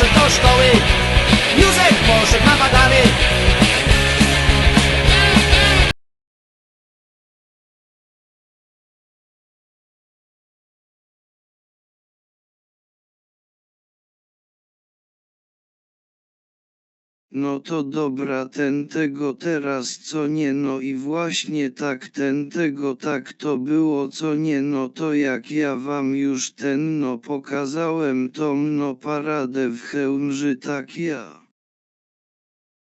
nasze kosztoły No to dobra ten tego teraz co nie no i właśnie tak ten tego tak to było co nie no to jak ja wam już ten no pokazałem tą no paradę w Chełmży tak ja.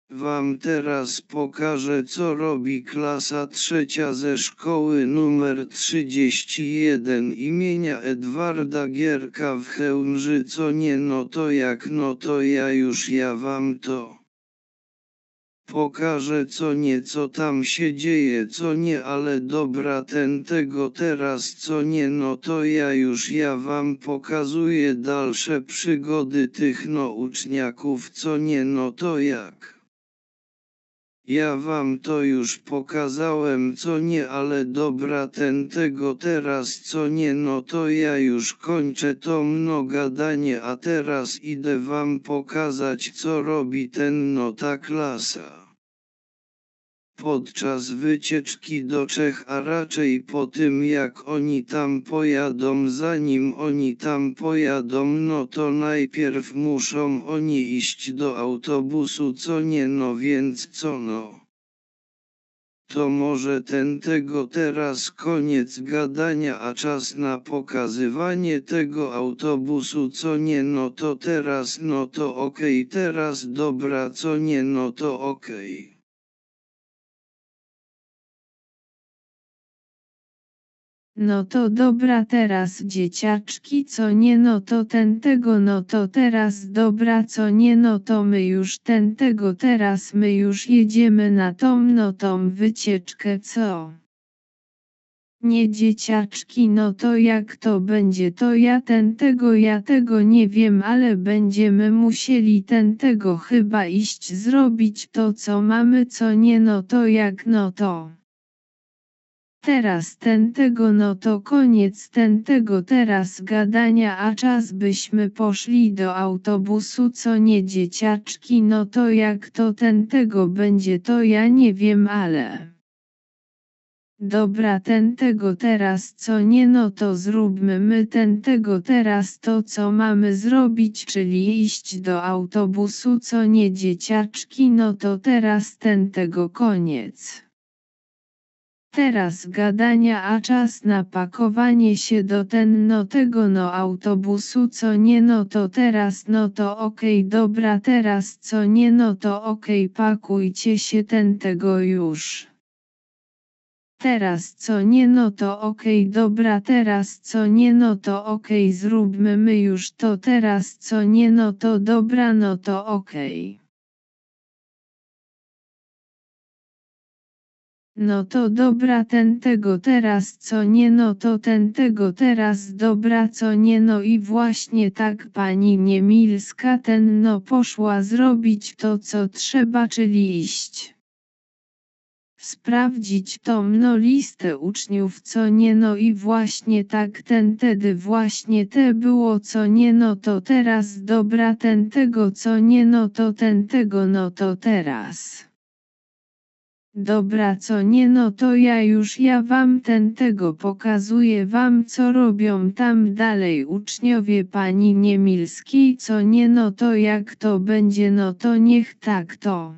Wam teraz pokażę co robi klasa trzecia ze szkoły numer 31 imienia Edwarda Gierka w Chełmży co nie no to jak no to ja już ja wam to. Pokażę co nie co tam się dzieje co nie ale dobra ten tego teraz co nie no to ja już ja wam pokazuję dalsze przygody tych no uczniaków co nie no to jak. Ja wam to już pokazałem co nie ale dobra ten tego teraz co nie no to ja już kończę to mno gadanie a teraz idę wam pokazać co robi ten no ta klasa. Podczas wycieczki do Czech, a raczej po tym jak oni tam pojadą, zanim oni tam pojadą, no to najpierw muszą oni iść do autobusu, co nie no więc co no. To może ten tego teraz koniec gadania, a czas na pokazywanie tego autobusu, co nie no to teraz no to okej, teraz dobra, co nie no to okej. No to dobra teraz dzieciaczki co nie no to ten tego no to teraz dobra co nie no to my już ten tego teraz my już jedziemy na tą no tą wycieczkę co? Nie dzieciaczki no to jak to będzie to ja ten tego ja tego nie wiem ale będziemy musieli ten tego chyba iść zrobić to co mamy co nie no to jak no to. Teraz ten tego no to koniec ten tego teraz gadania a czas byśmy poszli do autobusu co nie dzieciaczki no to jak to ten tego będzie to ja nie wiem ale. Dobra ten tego teraz co nie no to zróbmy my ten tego teraz to co mamy zrobić czyli iść do autobusu co nie dzieciaczki no to teraz ten tego koniec. Teraz gadania a czas na pakowanie się do ten no tego no autobusu co nie no to teraz no to okej dobra teraz co nie no to okej pakujcie się ten tego już. Teraz co nie no to okej dobra teraz co nie no to okej zróbmy my już to teraz co nie no to dobra no to okej. No to dobra ten tego teraz co nie no to ten tego teraz dobra co nie no i właśnie tak pani Niemilska ten no poszła zrobić to co trzeba czyli iść. Sprawdzić to mno listę uczniów co nie no i właśnie tak ten tedy właśnie te było co nie no to teraz dobra ten tego co nie no to ten tego no to teraz. Dobra co nie no to ja już ja wam ten tego pokazuję wam co robią tam dalej uczniowie pani Niemilskiej co nie no to jak to będzie no to niech tak to.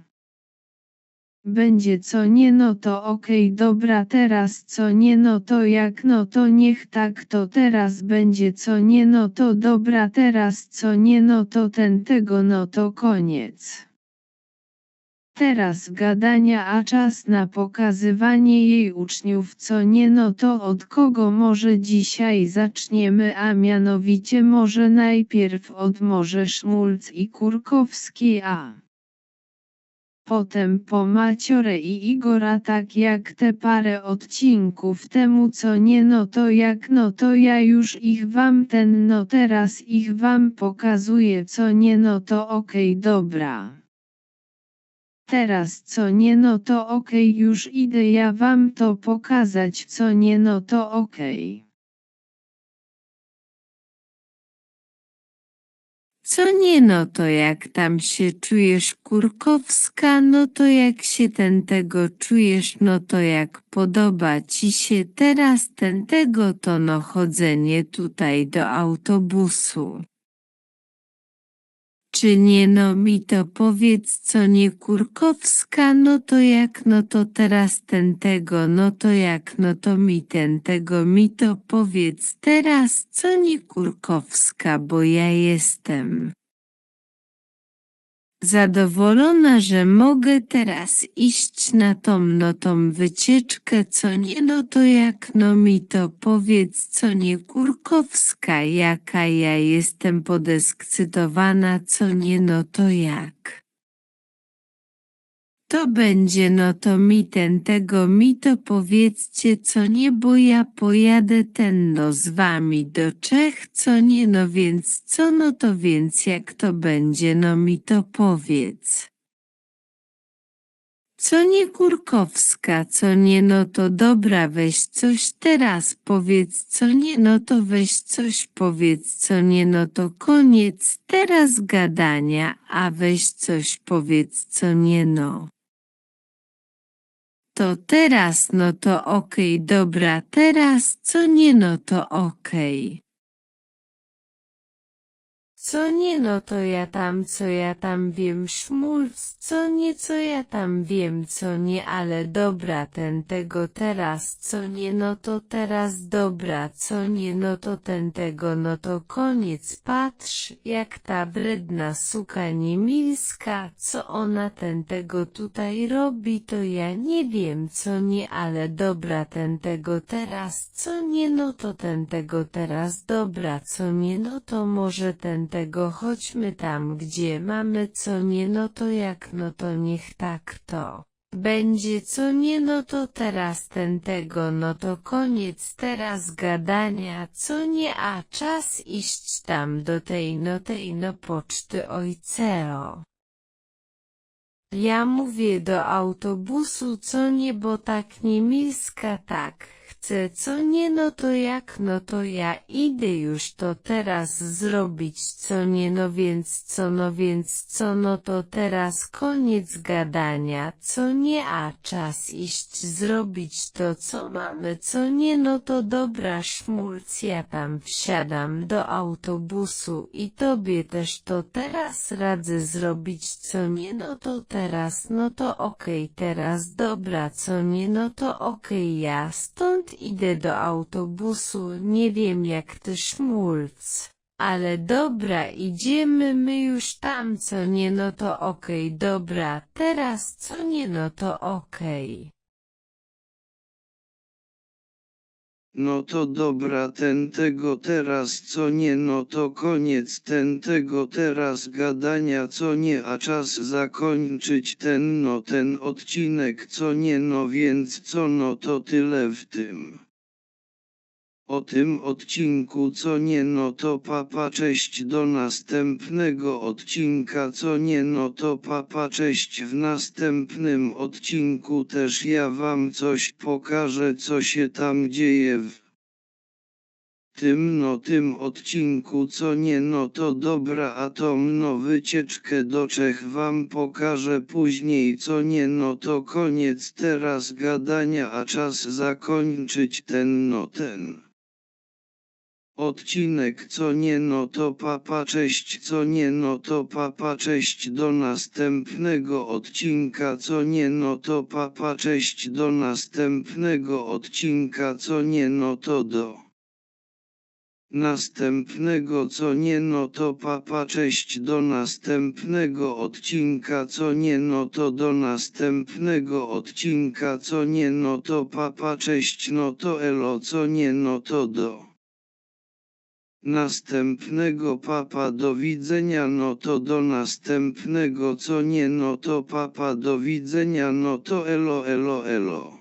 Będzie co nie no to okej dobra teraz co nie no to jak no to niech tak to teraz będzie co nie no to dobra teraz co nie no to ten tego no to koniec. Teraz gadania a czas na pokazywanie jej uczniów co nie no to od kogo może dzisiaj zaczniemy a mianowicie może najpierw od może Szmulc i Kurkowski a potem po Maciore i Igora tak jak te parę odcinków temu co nie no to jak no to ja już ich wam ten no teraz ich wam pokazuję co nie no to okej dobra. Teraz co nie no to okej już idę ja wam to pokazać co nie no to okej. Co nie no to jak tam się czujesz Kurkowska, no to jak się ten tego czujesz, no to jak podoba ci się teraz ten tego to no chodzenie tutaj do autobusu. Czy nie no mi to powiedz co nie Kurkowska, no to jak no to teraz ten tego, no to jak no to mi ten tego mi to powiedz teraz co nie Kurkowska, bo ja jestem zadowolona, że mogę teraz iść na tą no tą wycieczkę, co nie no to jak no mi to powiedz, co nie Kurkowska, jaka ja jestem podekscytowana, co nie no to jak. To będzie no to mi ten tego mi to powiedzcie co nie, bo ja pojadę ten no z wami do Czech, co nie no więc co no to więc jak to będzie no mi to powiedz. Co nie Kurkowska, co nie no to dobra weź coś teraz powiedz, co nie no to weź coś powiedz, co nie no to koniec teraz gadania, a weź coś powiedz, co nie no. To teraz no to okej, dobra, teraz co nie no to okej. Co nie no to ja tam, co ja tam wiem, szmulc, co nie, co ja tam wiem, co nie, ale dobra, ten tego teraz, co nie, no to teraz dobra, co nie, no to ten tego, no to koniec, patrz, jak ta wredna suka niemilska, co ona ten tego tutaj robi, to ja nie wiem, co nie, ale dobra, ten tego teraz, co nie, no to ten tego teraz, dobra, co nie, no to może ten tego chodźmy tam, gdzie mamy co nie, no to jak no to niech tak to. Będzie co nie, no to teraz ten tego, no to koniec teraz gadania, co nie, a czas iść tam do tej no tej no poczty ojceo. Ja mówię do autobusu co nie, bo tak nie milska tak chcę co nie, no to jak no to ja idę już to teraz zrobić co nie, no więc co no więc co no to teraz koniec gadania co nie, a czas iść zrobić to co mamy co nie, no to dobra szmulc ja tam wsiadam do autobusu i tobie też to teraz radzę zrobić co nie, no to teraz no to okej teraz dobra co nie, no to okej ja stąd idę do autobusu, nie wiem jak ty szmulc. Ale dobra, idziemy my już tam, co nie no to okej, dobra, teraz co nie no to okej. No to dobra ten tego teraz co nie no to koniec ten tego teraz gadania co nie a czas zakończyć ten no ten odcinek co nie no więc co no to tyle w tym. O tym odcinku co nie no to papa cześć do następnego odcinka co nie no to papa cześć w następnym odcinku też ja wam coś pokażę co się tam dzieje w tym no tym odcinku co nie no to dobra a tą no wycieczkę do Czech wam pokażę później co nie no to koniec teraz gadania a czas zakończyć ten no ten. Odcinek co nie no to papa cześć co nie no to papa cześć do następnego odcinka co nie no to papa cześć do następnego odcinka co nie no to do następnego co nie no to papa cześć do następnego odcinka co nie no to do następnego odcinka co nie no to papa cześć no to elo co nie no to do następnego papa do widzenia no to do następnego co nie no to papa do widzenia no to elo elo elo